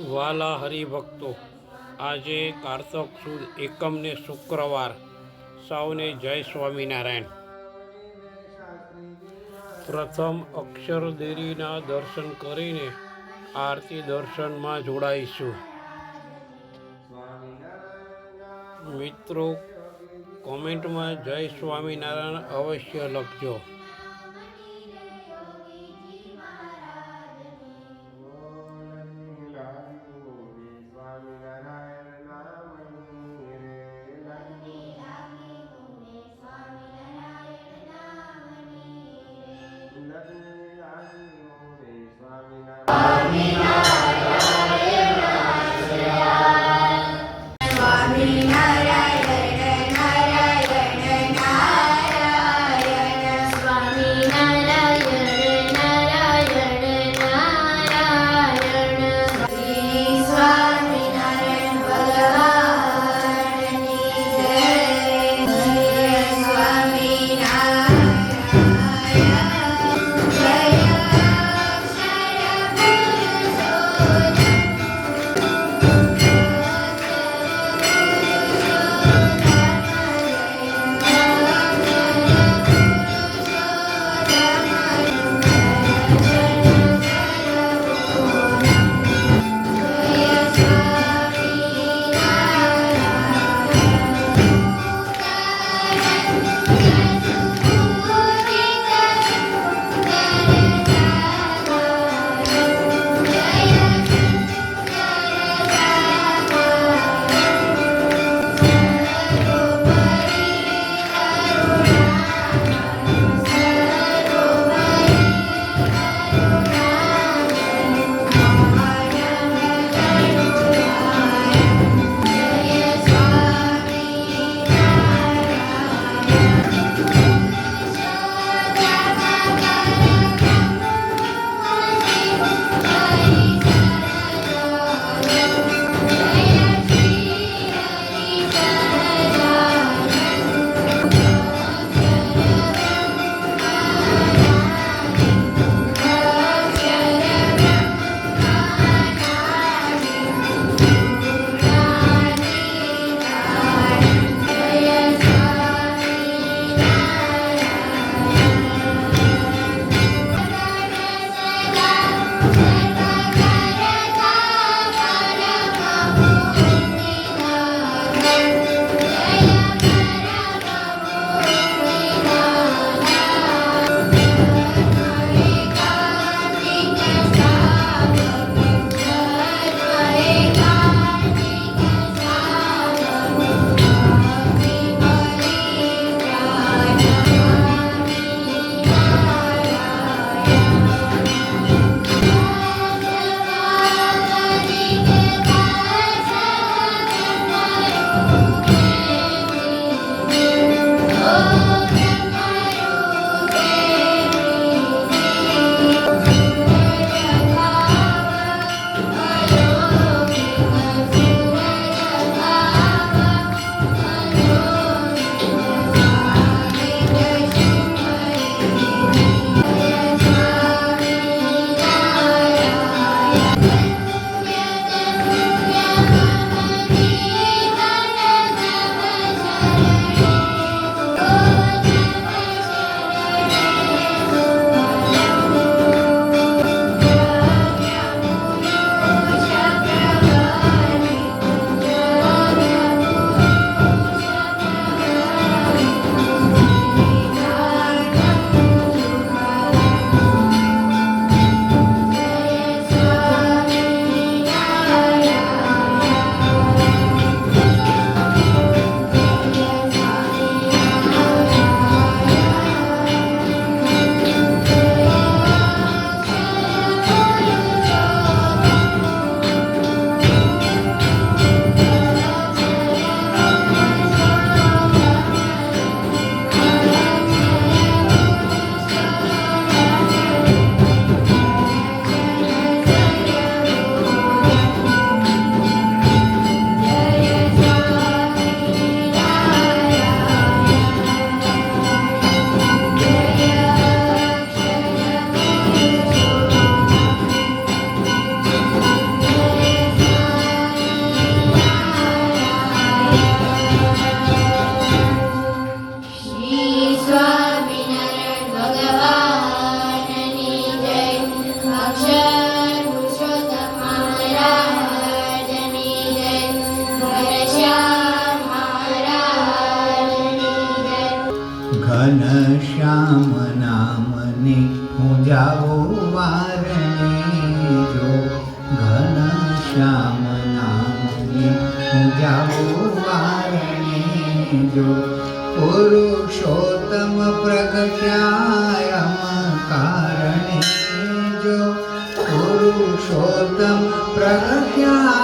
વાલા હરિભક્તો, આજે કારતક સુદ એકમને શુક્રવાર. સૌને જય સ્વામિનારાયણ. પ્રથમ અક્ષરદેરીના દર્શન કરીને આરતી દર્શનમાં જોડાઈશું. મિત્રો, કોમેન્ટમાં જય સ્વામિનારાયણ અવશ્ય લખજો. ઘન શ્યામ નામની હું જાઓ વારણી જો. ઘન શ્યામ નામની હું જાઓ વારણી જો. પુરુષોત્તમ પ્રગટ્યાયમ કારણે જો. પુરુષોત્તમ પ્રગટ્યા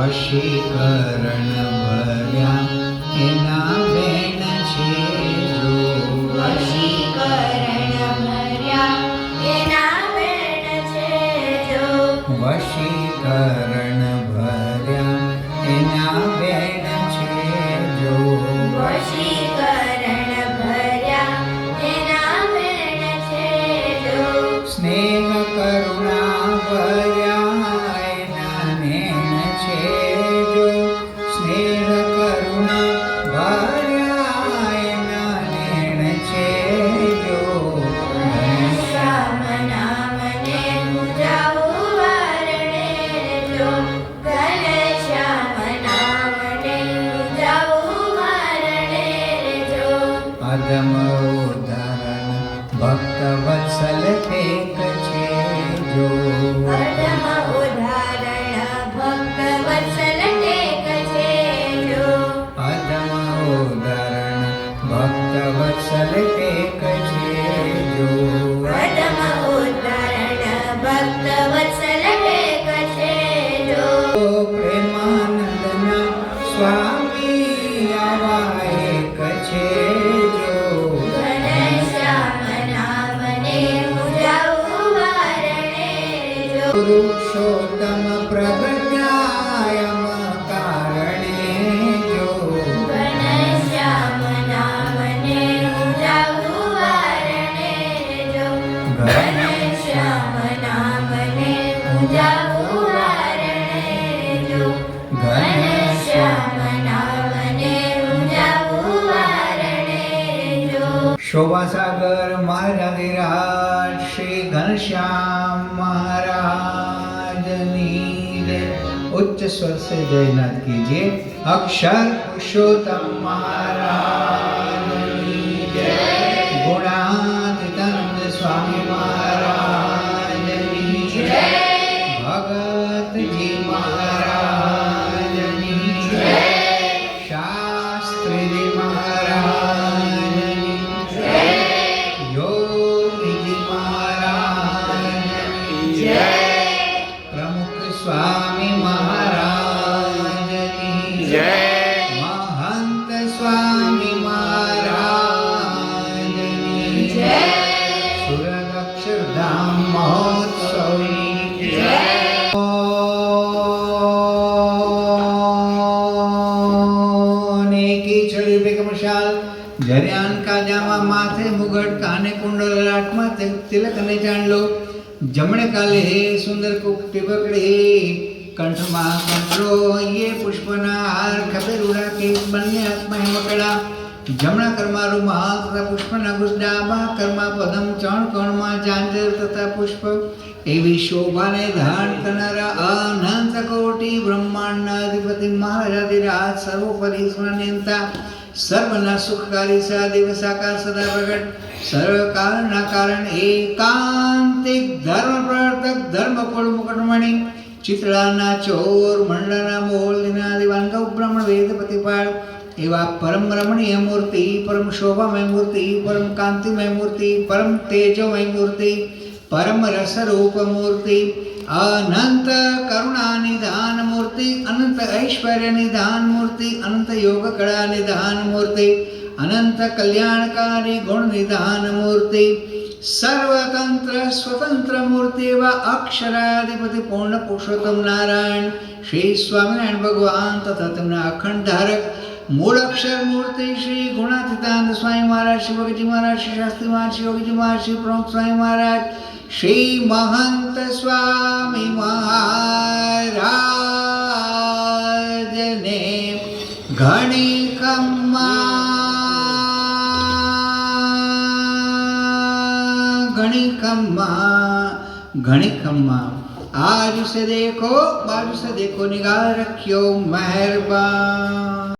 વશીકરણ ભર્યા એના બેન છે જો વશીકરણ ભર્યા એના બેન વશીકરણ தவ શંકર મહારાજ શ્રી ઘનશ્યામ મહારાજની ઉચ્ચ સ્વર સે જયનાથ કીજીએ અક્ષર પુરુષોત્તમ મહારાજ કુંડળ તિલ- તિલક અને ચાંદલો જમણે કાલે સુંદર કુકટી હે. કંઠમાં કંઠરો એ પુષ્પના હાર ખબર રૂડા કે બંને હાથમાં મકડા જમણા કર્મા રૂમાલ તથા પુષ્પના ગુસ્ડામાં કર્મા પદમ ચણ, કણમાં ચાંદર તથા પુષ્પ. એવી શોભાને ધારણ કરનારા અનંત કોટી બ્રહ્માંડના અધિપતિ મહારાજાધિરાજ સર્વોપરી સુનિયંતા સર્વના સુખકારી સદૈવ સાકાર સદા પ્રગટ સર્વ કારણના કારણ એકાંતિક ધર્મ પ્રવર્તક ધર્મ કુળ મુકટમણી ચિત્રાના ચોર મંડળના મોલ દિનાદિવાન ગૌ બ્રહ્મણ વેદપતિ પાળ એવા પરમ રમણીય મૂર્તિ પરમ શોભામય મૂર્તિ પરમ કાંતિમય મૂર્તિ પરમ તેજોમય મૂર્તિ પરમ રસરૂપ મૂર્તિ અનંત કરુણા નિધાન મૂર્તિ અનંત ઐશ્વર્ય નિધાન મૂર્તિ અનંત યોગ કળા નિધાન મૂર્તિ અનંત કલ્યાણકારી ગુણ નિધાન મૂર્તિ સર્વતંત્ર સ્વતંત્ર મૂર્તિ એવા અક્ષરાધિપતિ પૂર્ણ પુરુષોત્તમ નારાયણ શ્રી સ્વામિનારાયણ ભગવાન તથા તેમના અખંડ ધારક મૂળ અક્ષર મૂર્તિ શ્રી ગુણાતીતાનંદ સ્વામી મહારાજ શ્રી ભગતજી મહારાજ શ્રી શાસ્ત્રી મહારાજ શ્રી યોગીજી મહારાજ શ્રી પ્રમુખ સ્વામી મહારાજ શ્રી મહંત સ્વામી મહારાજને ઘણી ખમ્મા ઘણી ખમ્મા ઘણી ખમ્મા आज से देखो बाजू से देखो निगाह रखियो मेहरबान